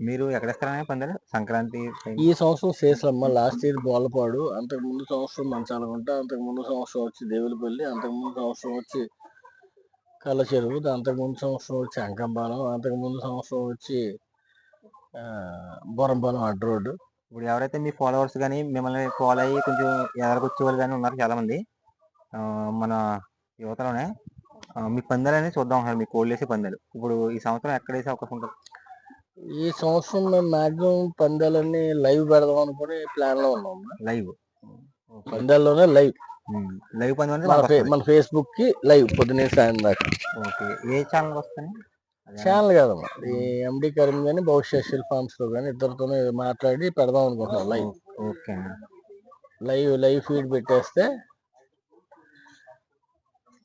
మీరు ఎక్కడేస్తారని పందాలు సంక్రాంతి ఈ సంవత్సరం శేషలమ్మ లాస్ట్ ఇయర్ బోలపాడు అంతకు ముందు సంవత్సరం మంచాలగుంట అంతకు ముందు సంవత్సరం వచ్చి దేవులపల్లి అంతకు ముందు సంవత్సరం వచ్చి కళ్ళ చెరువు అంతకు ముందు సంవత్సరం వచ్చి అంకంపాలెం అంతకు ముందు సంవత్సరం వచ్చి బొరంపాలెం అడ్డ రోడ్డు. ఇప్పుడు ఎవరైతే మీ ఫాలోవర్స్ కానీ మిమ్మల్ని ఫాలో అయ్యి కొంచెం ఎదరికి వచ్చేవాళ్ళు కానీ ఉన్నారు చాలా మంది ఆ, మన యువతలోనే మీ పందాలని చూద్దాం మీ కోళ్ళు వేసే పందాలు. ఇప్పుడు ఈ సంవత్సరం ఎక్కడ వేసే అవకాశం ఉంటుంది? ఈ సంవత్సరం మేము మాక్సిమం పందాలన్నీ లైవ్ పెడదాం అనుకుని ప్లాన్లో ఉన్నాం లైవ్? పందాల్లోనే లైవ్. లైవ్ పందెం అంటే మన ఫే-. మన ఫేస్బుక్కి లైవ్ పొద్దునే సాయం దాకా. ఓకే. ఏ ఛానల్ వస్తాయి. ఛానల్ కాదమ్మా. ఈ ఎండి కరీం కానీ భవిష్యత్ ఫార్మ్స్లో కానీ ఇద్దరితోనే మాట్లాడి పెడదాం అనుకుంటున్నాం లైవ్. ఓకే అన్న లైవ్ లైవ్ ఫీడ్ పెట్టేస్తే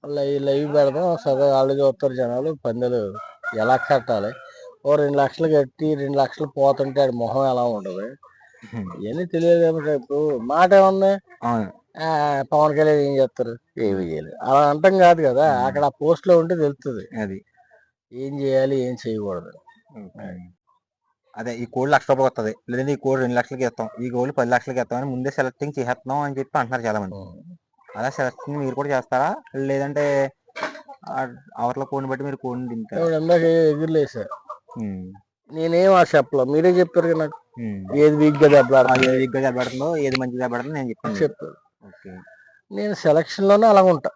లైవ్ లైవ్ పెడదాం. సరే వాళ్ళు చూస్తారు జనాలు. పందెలు ఎలా కట్టాలి? ఓ రెండు లక్షలు కట్టి రెండు లక్షలు పోతుంటే ఆడి మొహం ఎలా ఉంటుంది ఇవన్నీ తెలియదు ఇప్పుడు మాట ఆ, పవన్ కళ్యాణ్ ఏం చేస్తారు? ఏమి చేయలేదు. అలా అంటాం కాదు కదా. అక్కడ ఆ పోస్ట్లో ఉంటే తెలుస్తుంది అది. ఏం చేయాలి ఏం చేయకూడదు. అదే ఈ కోడ్ లక్ష రూపాయలు వస్తుంది లేదంటే ఈ కోడ్ రెండు లక్షలకి ఇస్తాం. ఈ కోడ్ పది లక్షలకి ఇస్తాం అని ముందే సెలెక్టింగ్ చేసేస్తున్నాం అని చెప్పి అంటున్నారు చాలా మంది అలా సెలెక్టింగ్ మీరు కూడా చేస్తారా? లేదంటే అవతల కోడ్ని బట్టి మీరు కోడ్ని దింపుతారా? ఇప్పుడు ఇందాక ఎగురులేసా ఉమ్. నేనేం ఆ చెప్పలా. మీరే చెప్పారు కదా నాకు. ఏది వీక్గా దెబ్బలాడుతుంది ఏది ఏది మంచి దెబ్బడుతుందో నేను చెప్పాను. చెప్పారు. ఓకే. నేను సెలక్షన్లోనే అలా ఉంటా.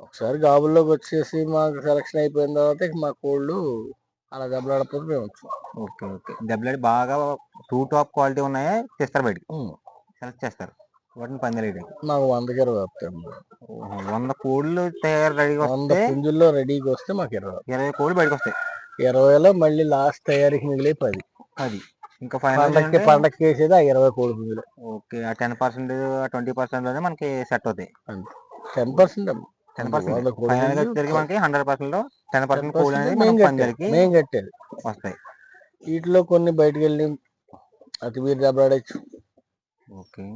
ఒకసారి గాబుల్లోకి వచ్చేసి మాకు సెలక్షన్ అయిపోయిన తర్వాత ఇక మా కోళ్ళు అలా దెబ్బలాడకపోతే మేము వచ్చాం. Okay okay. దెబ్బలాడి బాగా టూ టాప్ క్వాలిటీ ఉన్నాయే తెస్తారు బయటికి. సెలెక్ట్ చేస్తారు. వాటిని పందెలేయడానికి మాకు వందకి ఇరవై వస్తాయి ఓహో, వంద కోళ్ళు తయారు రెడీగా వంద వస్తే పుంజుల్లో రెడీకి వస్తే మాకు ఇరవై. ఇరవై కోళ్ళు బయటకు వస్తాయి ఇరవైలో మళ్ళీ లాస్ట్ తయారీకి మిగిలే పది. అది ఇంకా ఫైనల్ పండక్కి పండక్కి వేసేది ఆ ఇరవై కోడి పుంజులు ఓకే ఆ టెన్ పర్సెంట్ ట్వంటీ పర్సెంట్లోనే మనకి సెట్ అవుతాయి. టెన్ పర్సెంట్ టెన్ పర్సెంట్ కోడి ఫైనల్గా మనకి హండ్రెడ్ పర్సెంట్లో టెన్ పర్సెంట్ 10% కోళ్ళు అనేది మేము మనం కట్టేది పందెలకి మేము కట్టేది వస్తాయి. వీటిలో కొన్ని బయటకు వెళ్ళి అతి మీరు దెబ్బలాడచ్చు ఓకే.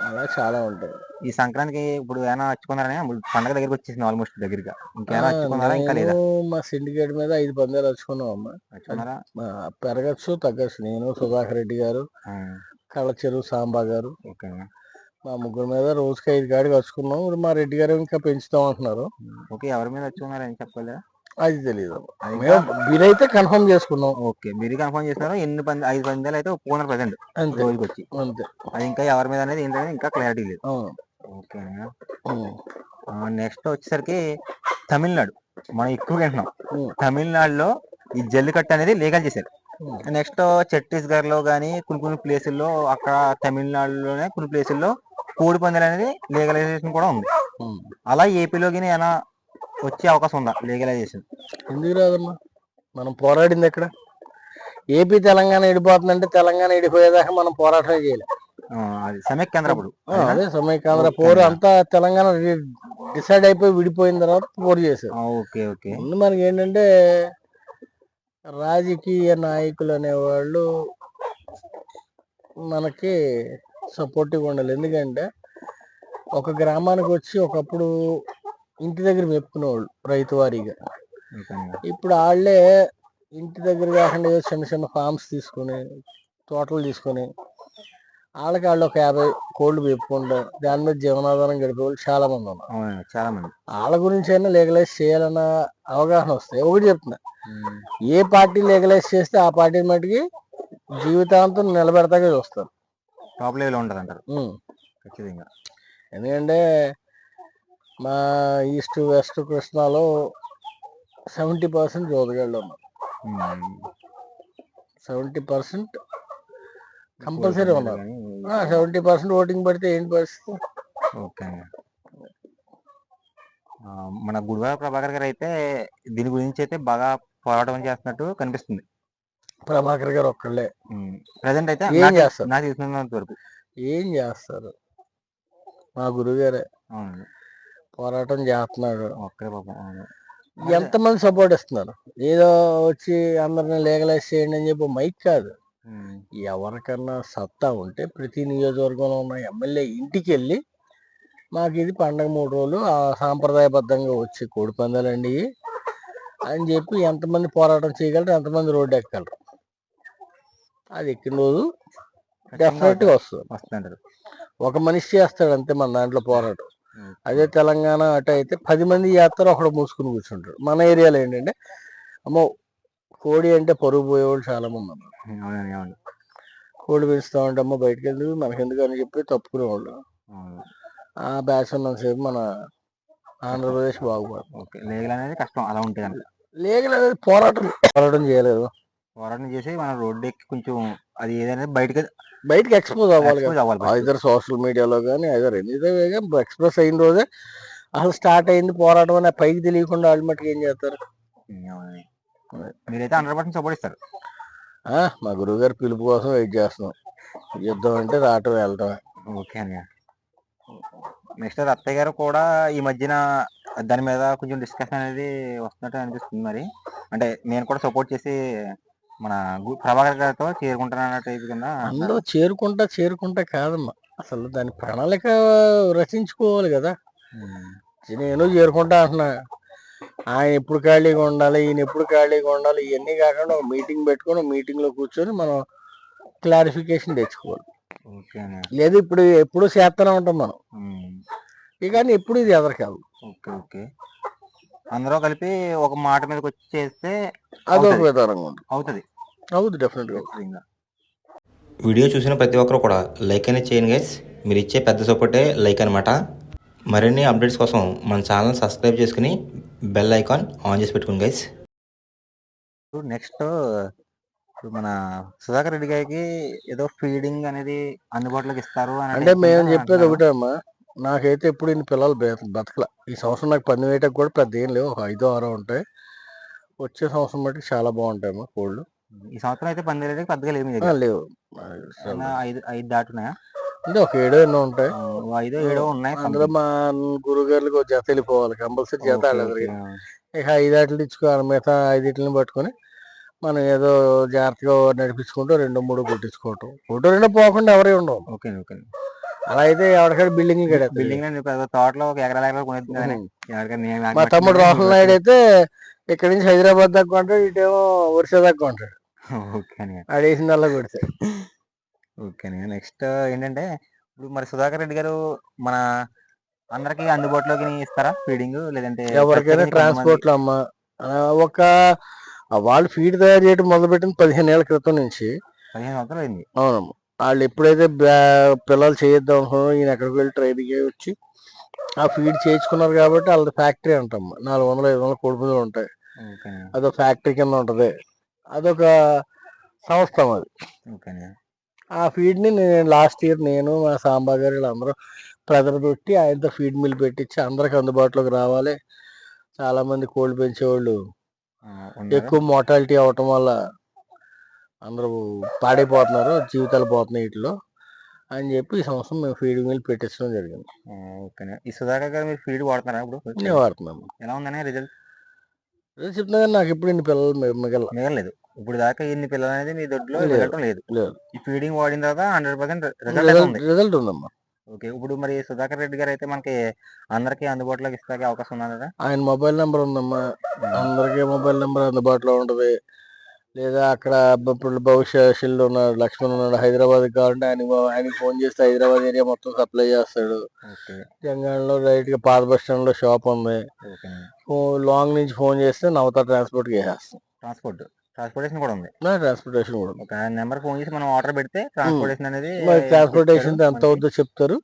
అలా చాలా ఉంటాయి ఈ సంక్రాంతికి ఇప్పుడు ఏమైనా వచ్చుకున్నారని పండగ దగ్గరికి వచ్చేసింది ఆల్మోస్ట్ దగ్గరగా. ఇంకేమైనా వచ్చుకున్నారా ఇంకా లేదా? మా సిండికేట్ మీద ఐదు పందాలు వచ్చుకున్నాం అమ్మా వచ్చుకున్నారా పెరగచ్చు తగ్గచ్చు. నేను సుధాకర్ రెడ్డి గారు ఆ, కళ్ళ చెరువు సాంబా గారు ఓకే మా ముగ్గురు మీద రోజుకి ఐదు కాడికి వచ్చుకున్నాం మా రెడ్డి గారు ఇంకా పెంచుతాం అంటున్నారు. ఓకే ఎవరి మీద వచ్చుకున్నారని చెప్పలేదా అది తెలియదు మీరైతే కన్ఫర్మ్ చేసుకున్నాం ఓకే మీరు కన్ఫర్మ్ చేస్తున్నారు ఎన్ని పంది ఐదు పందాలు అయితే ఒప్పుకున్నారు ప్రజెంట్ అంతే. రోజుకి వచ్చి అంతే. అది ఇంకా ఎవరి మీద అనేది ఏంటనేది ఇంకా క్లారిటీ లేదు. ఓకే. నెక్స్ట్ వచ్చేసరికి తమిళనాడు. మనం ఎక్కువ వింటున్నాం. తమిళనాడులో ఈ జల్లికట్టు అనేది లీగల్ చేశారు. నెక్స్ట్ ఛత్తీస్గఢ్లో కానీ కొన్ని కొన్ని ప్లేసుల్లో అక్కడ తమిళనాడులోనే కొన్ని ప్లేసుల్లో కోడి పందాలు అనేది లీగలైజేషన్ కూడా ఉంది. అలా ఏపీలో కానీ ఏమైనా వచ్చే అవకాశం ఉందా లీగలైజేషన్? ఎందుకు రాదమ్మా? మనం పోరాడింది ఎక్కడ? ఏపీ తెలంగాణ విడిపోతుందంటే తెలంగాణ విడిపోయేదాకా మనం పోరాటం చేయాలి. అది సమైక్యాంధ్ర అప్పుడు అదే సమైకాంధ్ర పోరు అంతా తెలంగాణ డిసైడ్ అయిపోయి విడిపోయిన తర్వాత పోరు చేశారు. Okay okay. ముందు మనకి ఏంటంటే రాజకీయ నాయకులు అనేవాళ్ళు మనకి సపోర్టివ్ ఉండాలి. ఎందుకంటే ఒక గ్రామానికి వచ్చి ఒకప్పుడు ఇంటి దగ్గర మెప్పుకునేవాళ్ళు రైతు వారీగా ఇప్పుడు వాళ్ళే ఇంటి దగ్గర కాకుండా ఏదో చిన్న చిన్న ఫార్మ్స్ తీసుకొని తోటలు తీసుకొని వాళ్ళకి వాళ్ళు ఒక యాభై కోళ్ళు మెప్పుకుంటారు దాని మీద జీవనాధారం గడిపే వాళ్ళు చాలా మంది ఉన్నారు. చాలా మంది వాళ్ళ గురించి అయినా లీగలైజ్ చేయాలన్న అవగాహన వస్తాయి. ఒకటి చెప్తున్నా ఏ పార్టీ లీగలైజ్ చేస్తే ఆ పార్టీ మటుకి జీవితాంతం నిలబెడతాగా చూస్తారు. టాప్ లెవెల్ ఉంటుంది అంటారు. ఖచ్చితంగా. ఎందుకంటే మా ఈస్ట్ వెస్ట్ కృష్ణాలో సెవెంటీ పర్సెంట్ జోదగాళ్ళు ఉన్నారు. సెవెంటీ పర్సెంట్ కంపల్సరీ ఉన్నారు. సెవెంటీ పర్సెంట్ ఓటింగ్ పడితే ఏంటి పరిస్థితి? ఓకే. మన గుడివాడ ప్రభాకర్ గారు అయితే దీని గురించి అయితే బాగా పోరాటం చేస్తున్నట్టు కనిపిస్తుంది. ప్రభాకర్ గారు ఒక్కళ్ళే. ప్రజెంట్ అయితే ఏం చేస్తారు? నాకు తెలిసినంత వరకు. ఏం చేస్తారు? మా గురువు గారే అవును పోరాటం చేస్తున్నాడు ఒక్కరే పాపం. ఎంతమంది సపోర్ట్ ఇస్తున్నారు? ఏదో వచ్చి అందరిని లీగలైజ్ చేయండి అని చెప్పి మైక్ కాదు. ఎవరికన్నా సత్తా ఉంటే ప్రతి నియోజకవర్గంలో ఉన్న ఎమ్మెల్యే ఇంటికి వెళ్ళి మాకు ఇది పండగ మూడు రోజులు ఆ సాంప్రదాయబద్ధంగా వచ్చి కోడి పందాలండి అని చెప్పి ఎంతమంది పోరాటం చేయగలరు ఎంతమంది రోడ్డు ఎక్కగలరు? అది ఎక్కిన రోజు డెఫినెట్గా వస్తుంది. ఒక మనిషి చేస్తాడు అంతే మన దాంట్లో పోరాటం. అదే తెలంగాణ అటు అయితే పది మంది చేస్తారు ఒకడు మూసుకుని కూర్చుంటాడు మన ఏరియాలో ఏంటంటే అమ్మో కోడి అంటే పరుగు పోయేవాళ్ళు చాలా మంది ఉన్నారు కోడి పెంచుతా ఉంటే అమ్మ బయటకు ఎందుకు మనకెందుకు అని చెప్పి తప్పుకునేవాళ్ళు. ఆ బ్యాచ్ ఉన్నంతసేపు మన ఆంధ్రప్రదేశ్ బాగుపడుతుంది ఓకే. లీగల్ అనేది కష్టం. అలా ఉంటే కనుక లేక పోరాటం. పోరాటం చేయలేదు. పోరాటం చేసి మనం రోడ్డు ఎక్కి కొంచెం అది ఏదైనా బయటకి బయటకి ఎక్స్పోజ్ అవ్వాలి expose అవ్వాలి first. ఐదర్ సోషల్ మీడియాలో కానీ ఐదర్ ఎనీదే ఎక్స్ప్రెస్ అయిన రోజే అసలు స్టార్ట్ అయింది పోరాటం అని పైకి తెలియకుండా మట్టుకు ఏం చేస్తారు. మీరైతే హండ్రెడ్ పర్సెంట్ సపోర్ట్ ఇస్తారు. ఆ, మా గురువు గారి పిలుపు కోసం వెయిట్ చేస్తున్నాం. యుద్ధం అంటే రావటం వెళ్ళటం. ఓకే అన్నయ్య. నెక్స్ట్ అత్తయ్య గారు కూడా ఈ మధ్యన దాని మీద కొంచెం డిస్కషన్ అనేది వస్తున్నట్టు అనిపిస్తుంది మరి. అంటే నేను కూడా సపోర్ట్ చేసి మన ప్రభాకర్ గారితో చేరుకుంటానన్న టైప్ కింద అందులో చేరుకుంటా చేరుకుంటా కాదమ్మా. అసలు దాని ప్రణాళిక రచించుకోవాలి కదా. నేను చేరుకుంటా అంటున్నా. ఆయన ఎప్పుడు ఖాళీగా ఉండాలి ఈయన ఎప్పుడు ఖాళీగా ఉండాలి ఇవన్నీ కాకుండా ఒక మీటింగ్ పెట్టుకొని మీటింగ్లో కూర్చొని మనం క్లారిఫికేషన్ తెచ్చుకోవాలి. లేదు ఇప్పుడు ఎప్పుడు చేస్తూనే ఉంటాం మనం. ఇక కానీ ఎప్పుడు ఇది ఎదరికాదు. Okay okay. అందరూ కలిపి ఒక మాట మీదకి వచ్చి చేస్తే అదొక అవుతది. విధానంగా ఉంటుంది. అవుతుంది. అవుతుంది డెఫినెట్గా ఖచ్చితంగా. వీడియో చూసిన ప్రతి ఒక్కరు కూడా లైక్ అనేది చేయండి గైస్ మీరు ఇచ్చే పెద్ద సపోర్టే లైక్ అనమాట మరిన్ని అప్డేట్స్ కోసం మన ఛానల్ సబ్స్క్రైబ్ చేసుకుని బెల్ ఐకాన్ ఆన్ చేసి పెట్టుకోండి గైస్ ఇప్పుడు నెక్స్ట్ ఇప్పుడు మన సుధాకర్ రెడ్డి గారికి ఏదో ఫీడింగ్ అనేది అందుబాటులోకి ఇస్తారు అని అంటే మేము చెప్పేది. ఒకటే అమ్మా. నాకైతే ఇప్పుడు ఇన్ని పిల్లలు బతకల. ఈ సంవత్సరం నాకు పని వేయటకు కూడా పెద్ద ఏం లేవు. ఒక ఐదో ఆరో ఉంటాయి. వచ్చే సంవత్సరం బట్టి చాలా బాగుంటాయి అమ్మా కోళ్ళు. ఈ సంవత్సరం అయితే పందేలు పెద్దగా లేవు లేవు. ఐదు ఐదు దాటున్నాయా? అంటే ఒక ఏడో ఎన్నో ఉంటాయి. ఐదో ఏడో ఉన్నాయి అందులో మా ఒక జత వెళ్ళిపోవాలి. కంపల్సరీ జత ఓకే. ఇక ఐదాట్లు ఇచ్చుకోవాలి మిగతా ఐదింటిని పట్టుకొని మనం ఏదో జాగ్రత్తగా నడిపించుకుంటూ రెండు మూడు కొట్టించుకోవటం. ఒకటో రెండో పోకుండా ఎవరే ఉండవు. Okay okay. అలా అయితే ఎవరికైనా బిల్డింగ్ బిల్డింగ్ తోటలో ఒక ఎకరాల ఎకరాలు కొనేది మా తమ్ముడు రాహుల్ నాయుడు అయితే ఇక్కడ నుంచి హైదరాబాద్ దాకా కొంటాడు ఇటేమో ఒరిస్సా దాకా కొంటాడు. ఓకే అని ఆడేసిందల్లా కొడితే ఓకే నెక్స్ట్ ఏంటంటే ఇప్పుడు మరి సుధాకర్ రెడ్డి గారు మన అందరికి అందుబాటులోకి ఇస్తారా ఫీడింగ్ లేదంటే ఎవరికైనా ట్రాన్స్పోర్ట్లో అమ్మ. ఒక వాళ్ళు ఫీడ్ తయారు చేయడం మొదలుపెట్టిన పదిహేను ఏళ్ళ క్రితం నుంచి. పదిహేను సంవత్సరాలు అయింది. అవునమ్మా. వాళ్ళు ఎప్పుడైతే పిల్లలు చేయొద్దాం ఈయన ఎక్కడికి వెళ్ళి ట్రైనింగ్ వచ్చి ఆ ఫీడ్ చేయించుకున్నారు కాబట్టి వాళ్ళది ఫ్యాక్టరీ అంటమ్మా నాలుగు వందల ఐదు వందల కొడుపులు ఉంటాయి. అదొక ఫ్యాక్టరీ కింద ఉంటది. అదొక సంస్థ అది ఆ ఫీడ్ని నేను లాస్ట్ ఇయర్ నేను మా సాంబా గారు వీళ్ళందరూ ప్రెజర్ పెట్టి ఆయనతో ఫీడ్ మిల్ పెట్టించి అందరికి అందుబాటులోకి రావాలి. చాలా మంది కోళ్ళు పెంచేవాళ్ళు. ఎక్కువ మోటాలిటీ అవటం వల్ల అందరూ పాడైపోతున్నారు జీవితాలు పోతున్నాయి వీటిలో అని చెప్పి ఈ సంవత్సరం మేము ఫీడ్ మిల్ పెట్టించడం జరిగింది. ఓకే ఈ సుధాకర్ గారు మీరు ఫీడ్ వాడుతున్నారా ఇప్పుడు? నేను వాడుతున్నాము ఎలా ఉందనే రిజల్ట్? అదే చెప్తున్నా కానీ నాకు ఎప్పుడు ఇన్ని పిల్లలు మిగల మిగలేదు ఇప్పుడు దాకా ఎన్ని పిల్లలు అనేది మీ దొడ్లో లేదు. మిగలటం లేదు. లేదు. ఈ ఫీడింగ్ వాడిన తర్వాత హండ్రెడ్ పర్సెంట్ రిజల్ట్ ఉంది రిజల్ట్ రిజల్ట్ ఉందమ్మా. ఓకే ఇప్పుడు మరి సుధాకర్ రెడ్డి గారు అయితే మనకి అందరికి అందుబాటులోకి ఇస్తాకే అవకాశం ఉన్నది కదా ఆయన మొబైల్ నెంబర్ ఉందమ్మా. అందరికీ మొబైల్ నెంబర్ అందుబాటులో ఉంటుంది. లేదా అక్కడ ఇప్పుడు భవిష్యత్తులో ఉన్నాడు లక్ష్మణ్ ఉన్నాడు హైదరాబాద్ కావాలంటే ఆయన ఆయనకి ఫోన్ చేస్తే హైదరాబాద్ ఏరియా మొత్తం సప్లై చేస్తాడు. తెలంగాణలో రైట్గా పాత బస్ స్టాండ్లో షాప్ ఉంది. లాంగ్ నుంచి ఫోన్ చేస్తే నవత ట్రాన్స్పోర్ట్ చేసేస్తాం. ట్రాన్స్పోర్ట్? ట్రాన్స్పోర్టేషన్ కూడా ఉంది. ట్రాన్స్పోర్టేషన్ కూడా. ఒక నెంబర్ ఫోన్ చేసి మనం ఆర్డర్ పెడితే ట్రాన్స్పోర్టేషన్ అనేది ట్రాన్స్పోర్టేషన్. ఎంత అవుతుందో చెప్తారు.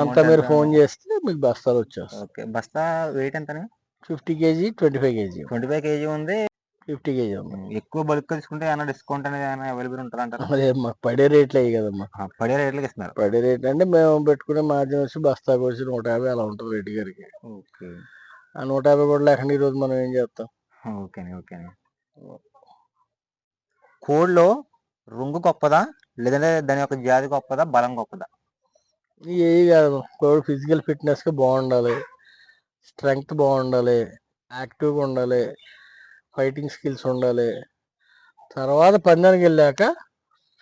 అంత మీరు? ఫోన్ చేస్తే మీకు బస్తాలు వచ్చేస్తాయి. ఓకే. బస్తా వెయిట్ ఎంత fifty KG twenty five KG. Twenty five KG ఉంది. ఫిఫ్టీ కేజీ ఎక్కువ బల్క్ తీసుకుంటే ఏమైనా డిస్కౌంట్ అనేది ఏమైనా అవైలబుల్ ఉంటుంది అంటారా అదే మాకు పడే రేట్లు అయ్యి కదమ్మా. ఆ, పడే రేట్లకి ఇస్తున్నారు. పడే రేట్ అంటే మేము పెట్టుకునే మార్జిన్ వచ్చి బస్తాకు వచ్చి నూట యాభై అలా ఉంటుంది రెడ్డి గారికి. ఓకే. ఆ నూట యాభై కూడా లేకుండా ఈరోజు మనం ఏం చేస్తాం? ఓకే ఓకే కోడ్లో రుంగు గొప్పదా? లేదంటే దాని యొక్క జాతి గొప్పదా? బలం గొప్పదా? ఏవి కాదు కోడి ఫిజికల్ ఫిట్నెస్ బాగుండాలి. స్ట్రెంగ్త్ బాగుండాలి. యాక్టివ్గా ఉండాలి. ఫైటింగ్ స్కిల్స్ ఉండాలి. తర్వాత పందానికి వెళ్ళాక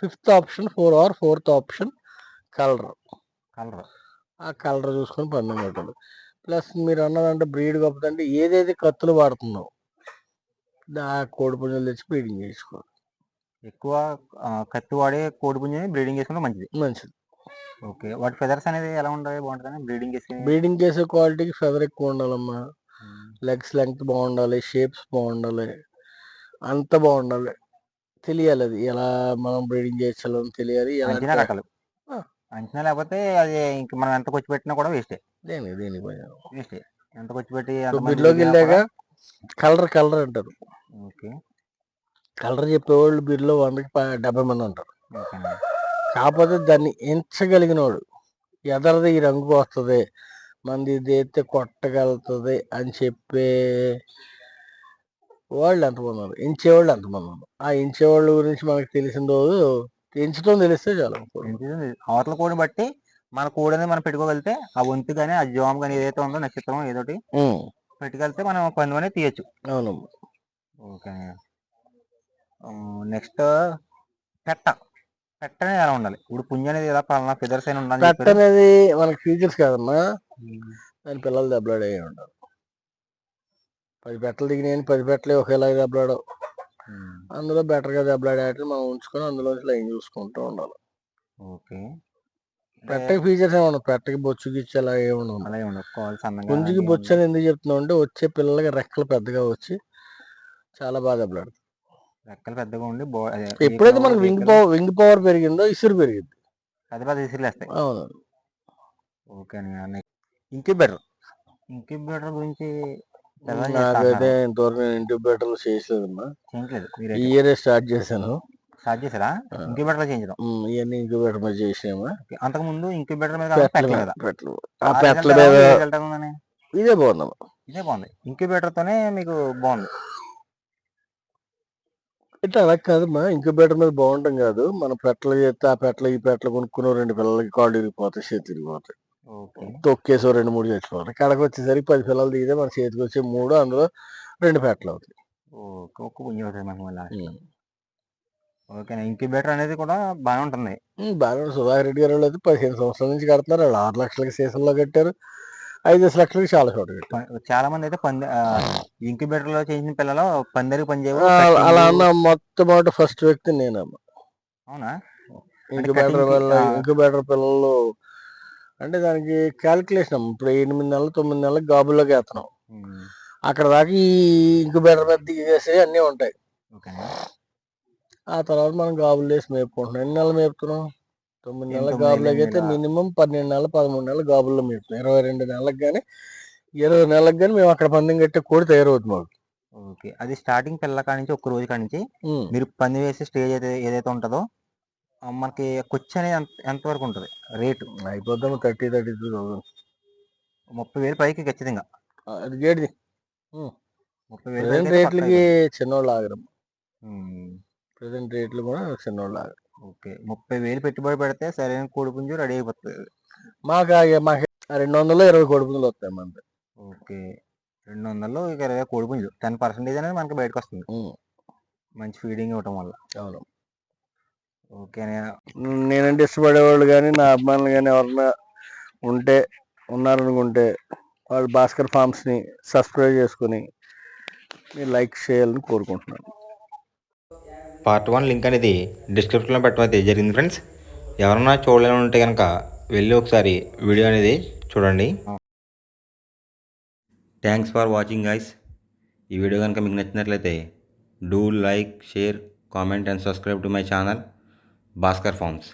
fifth option four or fourth option colour. Colour. ఆ కలర్ చూసుకొని పందెం కొట్టాలి. ప్లస్ మీరు అన్నదంటే బ్రీడ్ గొప్పదంటే ఏదైతే కత్తులు వాడుతుందో ఆ కోడి పుంజులు తెచ్చి బ్రీడింగ్ చేసుకోవాలి. ఎక్కువ కత్తి వాడే కోడి పుంజుని బ్రీడింగ్ చేసుకుంటే మంచిది. మంచిది. ఓకే. వాటి ఫెదర్స్ అనేది ఎలా ఉండాలి? బాగుంటుంది? బ్రీడింగ్ చేసుకుని బ్రీడింగ్ చేసే క్వాలిటీకి ఫెదర్ ఎక్కువ ఉండాలమ్మా. లెగ్స్ లెంగ్త్ బాగుండాలి షేప్స్ బాగుండాలి అంత బాగుండాలి. తెలియాలి అది ఎలా మనం బ్రీడింగ్ చేయాలో తెలియాలి ఎలా అంచనా కట్టాలి ఆ. అంచనా లేకపోతే అది ఇంక మనం ఎంత ఖర్చు పెట్టినా కూడా వేస్టే. దేనికి పని వేస్టే. ఎంత ఖర్చు పెట్టి బిడ్లోకి వెళ్ళాక కలర్ కలర్ అంటారు. ఓకే. కలర్ చెప్పేవాళ్ళు బిడ్లో వందకి ప- డెబ్బై మంది ఉంటారు. కాకపోతే దాన్ని ఎంచగలిగిన వాడు ఎదరది ఈ రంగు వస్తుంది. మంది ఇది అయితే కొట్టగలుగుతుంది అని చెప్పే వాళ్ళు ఎంతమంది ఉన్నారు? ఎంచేవాళ్ళు ఎంతమంది ఉన్నారు? ఆ ఎంచేవాళ్ళ గురించి మనకు తెలిసిన రోజు ఎంచడం తెలిస్తే చాలు అవతల కోడిని బట్టి మన కోడి అనేది మనం పెట్టుకోగలిగితే ఆ వంతు కానీ ఆ జామ్ కానీ ఏదైతే ఉందో నక్షత్రం ఏదోటి ఉమ్, పెట్టుకెళ్తే మనం పందు అనేది తీయచ్చు. అవునమ్మా ఓకే నెక్స్ట్ పెట్ట. పెట్ట అనేది ఎలా ఉండాలి? ఇప్పుడు పుంజ అనేది ఎలా పలానా ఫెదర్స్ అయినా ఉండాలని పెట్ చెప్పారు. అనేది మనకి ఫీచర్స్ కాదమ్మా. దాని పిల్లలు దెబ్బలాడే ఉంటారు. పది పెట్టలు దిగినాయని పది పెట్టలే ఒకేలాగా దెబ్బలాడవు. అందులో బెటర్గా దెబ్బలాడేటట్లు మనం ఉంచుకొని అందులోంచి లైన్ చూసుకుంటూ ఉండాలి. ఓకే. పెట్టకి ఫీచర్స్ ఏమి ఉండవు పెట్టకి బొచ్చు గిచ్చు అలా ఏమి ఉండవు అలాగే బొచ్చు అని ఎందుకు చెప్తున్నావు అంటే వచ్చే పిల్లలకి రెక్కలు పెద్దగా వచ్చి చాలా బాగా దెబ్బలాడుతుంది రెక్కలు పెద్దగా ఉండి ఎప్పుడైతే మనకి వింగ్ పవర్ వింగ్ పవర్ పెరిగిందో ఇసురు పెరిగింది పెద్ద పెద్ద విసిరిలు వేస్తాయి అవును. ఓకే ఇంక్యుబేటర్ ఇంక్యుబేటర్ గురించి నాకైతే? ఇంతవరకు ఇంటిబేటర్లు చేయలేదమ్మా చేయట్లేదు ఈ ఇయర్ స్టార్ట్ చేశాను. స్టార్ట్ చేశారా? ఆ. ఇంక్యుబేటర్ చేయించడం. ఉమ్, ఇవన్నీ ఇంటిబేటర్ మీద చేసామా ఓకే. అంతకు ముందు ఇంక్యుబేటర్ మీద పెట్టల పెట్టల మీద మీద. పెట్టలు ఆ పెట్టల మీద? ఇదే బాగుందమ్మా. ఇదే బాగుంది. ఇంక్యుబేటర్ తోనే మీకు బాగుంది. ఇట్లా అలా కాదమ్మా. ఇంక్యుబేటర్ మీద బాగుంటాం కాదు. మన పెట్టలు చేస్తే ఆ పెట్టలు ఈ పెట్టలు కొనుక్కున్న రెండు పిల్లలకి కాళ్ళు ఇరిగిపోతాయి చేతి ఇరిగిపోతాయి తొక్కేసో రెండు మూడు చచ్చిపోతాయి కడకు వచ్చేసరికి పది పిల్లలు దిగితే మన చేతికి వచ్చే మూడు అందులో రెండు పెట్టలు అవుతాయి. ఒక్క పుంజి అవుతుంది మనకు మళ్ళీ ఉమ్. ఓకే. ఇంక్యుబేటర్ అనేది కూడా బాగానే ఉంటుంది. బాగానే. సుధాకర్ రెడ్డి గారు వాళ్ళు అయితే పదిహేను సంవత్సరాల నుంచి కడుతున్నారు. వాళ్ళు ఆరు లక్షలకి సీజన్లో కట్టారు. ఐదేసి లక్షలకి చాలా చోట చాలా మంది అయితే పంది ఇంక్యుబేటర్లో చేసిన పిల్లలు పందరికి cutting, అలా అన్న మొట్టమొదటి ఫస్ట్ వ్యక్తి నేనమ్మా. అవునా? ఇంక్యుబేటర్ వల్ల. ఇంక్యుబేటర్ పిల్లలు అంటే దానికి క్యాలిక్యులేషన్ అమ్మ. ఇప్పుడు ఎనిమిది నెలలు తొమ్మిది నెలలు గాబుల్లోకి వేస్తున్నాం అక్కడ దాకా ఈ ఇంక్యుబేటర్ మీద దిగేసి అన్నీ ఉంటాయి. ఆ తర్వాత మనం గాబులు వేసి మేపుకుంటున్నాం. ఎన్ని నెలలు మేపుతున్నాం? తొమ్మిది నెలల గాబులకి అయితే మినిమం పన్నెండు నెలలు పదమూడు నెలలు గాబుల్లో మేపుతున్నాం ఇరవై రెండు నెలలకు కానీ ఇరవై నెలలకు కానీ మేము అక్కడ పందెం కట్టే కోడి తయారవుతుంది మాకు. ఓకే. అది స్టార్టింగ్ పిల్లల కాడి నుంచి ఒక్క రోజు కాడి నుంచి ఉమ్. మీరు పంది వేసే స్టేజ్ అయితే ఏదైతే ఉంటుందో మనకి ఖర్చు అనేది ఎంత ఎంతవరకు ఉంటుంది? రేటు. అయిపోద్దాం థర్టీ థర్టీ టూ థౌసండ్. ముప్పై వేలు పైకి ఖచ్చితంగా. అది ముప్పై వేలు ప్రజెంట్ రేట్లకి చిన్నోళ్ళు ఆగరు. ప్రజెంట్ రేట్లు కూడా చిన్నోళ్ళు ఆగరు. ఓకే. ముప్పై వేలు పెట్టుబడి పెడితే సరైన కోడి పుంజు రెడీ అయిపోతుంది మాకు మాకు రెండు వందలు ఇరవై కొడుకులు వస్తాయి మనకి ఓకే. రెండు వందలు ఇక ఇరవై కోడి పుంజు టెన్ పర్సెంటేజ్ అనేది మనకి బయటకు వస్తుంది. మంచి ఫీడింగ్ ఇవ్వటం వల్ల. అవును. ఓకే నేనంటే ఇష్టపడేవాళ్ళు కానీ నా అభిమానులు కానీ ఎవరన్నా ఉంటే ఉన్నారనుకుంటే వాళ్ళు భాస్కర్ ఫార్మ్స్ని సబ్స్క్రైబ్ చేసుకుని మీరు లైక్ చేయాలని కోరుకుంటున్నాను. పార్ట్ వన్ లింక్ అనేది డిస్క్రిప్షన్లో పెట్టడం అయితే జరిగింది ఫ్రెండ్స్. ఎవరన్నా చూడలేని ఉంటే కనుక వెళ్ళి ఒకసారి వీడియో అనేది చూడండి. థ్యాంక్స్ ఫర్ వాచింగ్ గైస్ ఈ వీడియో కనుక మీకు నచ్చినట్లయితే do like share comment and subscribe to my channel Bhaskar farms